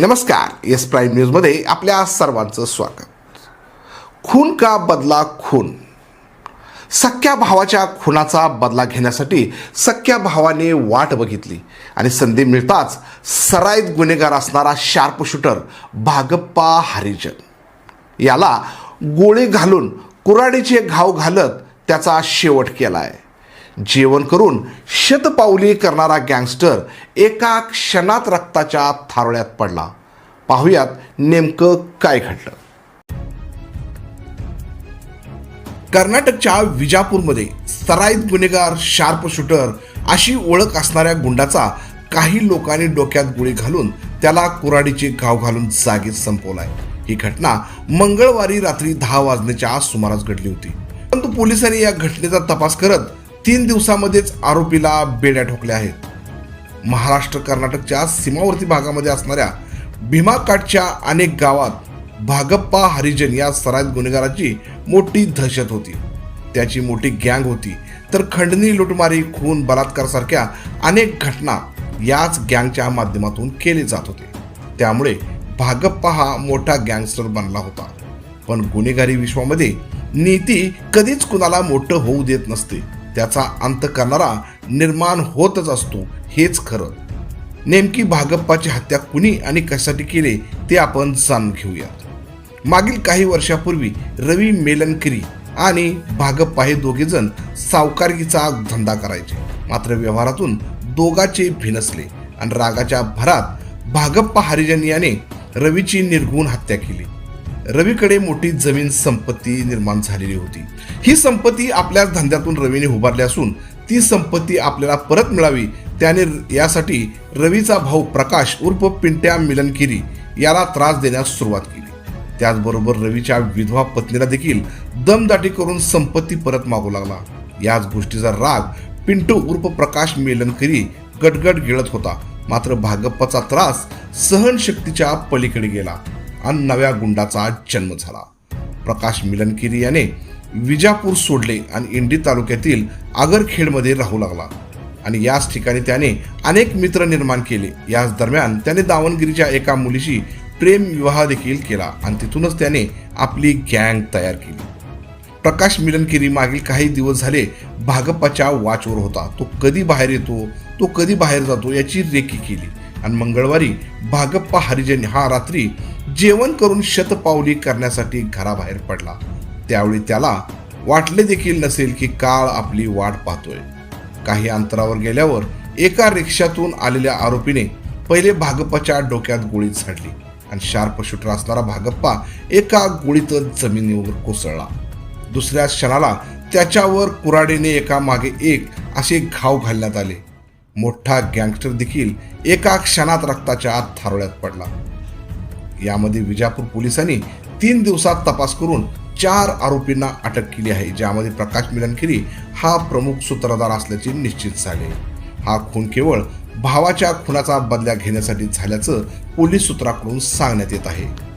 नमस्कार S prime न्यूजमध्ये आपल्या सर्वांचं स्वागत. खून का बदला खून? सख्या भावाच्या खुनाचा बदला घेण्यासाठी सख्या भावाने वाट बघितली आणि संधी मिळताच सराईत गुन्हेगार असणारा शार्प शूटर भागप्पा हरिजन. याला गोळी घालून कुराडीचे घाव घालत त्याचा शेवट केला आहे जेवण करून शतपावली करणारा गँगस्टर एका क्षणात रक्ताच्या थारोळ्यात पडला. पाहुयात नेमकं काय घडलं. कर्नाटकच्या विजापूरमध्ये सराईत गुन्हेगार शार्प शूटर अशी ओळख असणाऱ्या गुंडाचा काही लोकांनी डोक्यात गोळी घालून त्याला कुराडीचे घाव घालून जागीच संपवलाय. ही घटना मंगळवारी रात्री दहा वाजण्याच्या सुमारास घडली होती. परंतु पोलिसांनी या घटनेचा तपास करत तीन दिवसामध्येच आरोपीला बेड्या ठोकल्या आहेत. महाराष्ट्र कर्नाटकच्या सीमावर्ती भागामध्ये असणाऱ्या भीमाकाठच्या अनेक गावात भागप्पा हरिजन या सराईत गुन्हेगाराची मोठी दहशत होती. त्याची मोठी गँग होती. तर खंडणी लुटमारी खून बलात्कार सारख्या अनेक घटना याच गँगच्या माध्यमातून केले जात होते. त्यामुळे भागप्पा हा मोठा गँगस्टर बनला होता. पण गुन्हेगारी विश्वामध्ये नीती कधीच कुणाला मोठं होऊ देत नसते. त्याचा अंत करणारा निर्माण होतच असतो हेच खरं. नेमकी भागप्पाची हत्या कुणी आणि कशासाठी केले ते आपण जाणून घेऊयात मागील काही वर्षापूर्वी रवी मेलनकरी आणि भागप्पा हे दोघेजण सावकारीचा धंदा करायचे. मात्र व्यवहारातून दोघाचे भिनसले आणि रागाच्या भरात भागप्पा हरिजन याने रवीची निर्गुण हत्या केली. रवीकडे मोठी जमीन संपत्ती निर्माण झालेली होती. ही संपत्ती आपल्याच धंद्यातून रवीने उभारली असून ती संपत्ती आपल्याला परत मिळावी त्याने यासाठी रवीचा भाऊ प्रकाश उर्फ पिंट्या मिलनकिरी याला त्रास देण्यास सुरुवात केली. त्याचबरोबर रवीच्या विधवा पत्नीला देखील दमदाटी करून संपत्ती परत मागू लागला. याच गोष्टीचा राग पिंटू उर्फ प्रकाश मेलनकरी गटगट गिळत होता. मात्र भागप्पाचा त्रास सहनशक्तीच्या पलीकडे गेला. आणि नव्या गुंडाचा जन्म झाला. प्रकाश मिलनकिरी याने विजापूर सोडले आणि इंडी तालुक्यातील आगरखेडमध्ये राहू लागला. आणि याच ठिकाणी त्याने अनेक मित्र निर्माण केले. याच दरम्यान त्याने दावणगिरीच्या एका मुलीशी प्रेम विवाह देखील केला आणि तिथूनच त्याने आपली गँग तयार केली. प्रकाश मिलनकिरी मागील काही दिवस झाले भागपाच्या वाचवर होता. तो कधी बाहेर येतो तो कधी बाहेर जातो याची रेकी केली. आणि मंगळवारी भागप्पा हरिजन हा रात्री जेवण करून शतपावली करण्यासाठी घराबाहेर पडला. त्यावेळी त्याला वाटले देखील नसेल की काळ आपली वाट पाहतोय. काही अंतरावर गेल्यावर एका रिक्षातून आलेल्या आरोपीने पहिले भागप्पाच्या डोक्यात गोळी झाडली आणि शार्प शूटर असणारा भागप्पा एका गोळीतच जमिनीवर कोसळला. दुसऱ्या क्षणाला त्याच्यावर कुराडीने एका मागे एक असे घाव घालण्यात आले. मोठा गँगस्टर देखील एका क्षणात रक्ताच्या आत थारोळ्यात पडला. यामध्ये विजापूर पोलिसांनी तीन दिवसात तपास करून चार आरोपींना अटक केली आहे. ज्यामध्ये प्रकाश मिलनकिरी हा प्रमुख सूत्रधार असल्याचे निश्चित झाले. हा खून केवळ भावाच्या खुनाचा बदल्या घेण्यासाठी झाल्याचं पोलीस सूत्राकडून सांगण्यात येत आहे.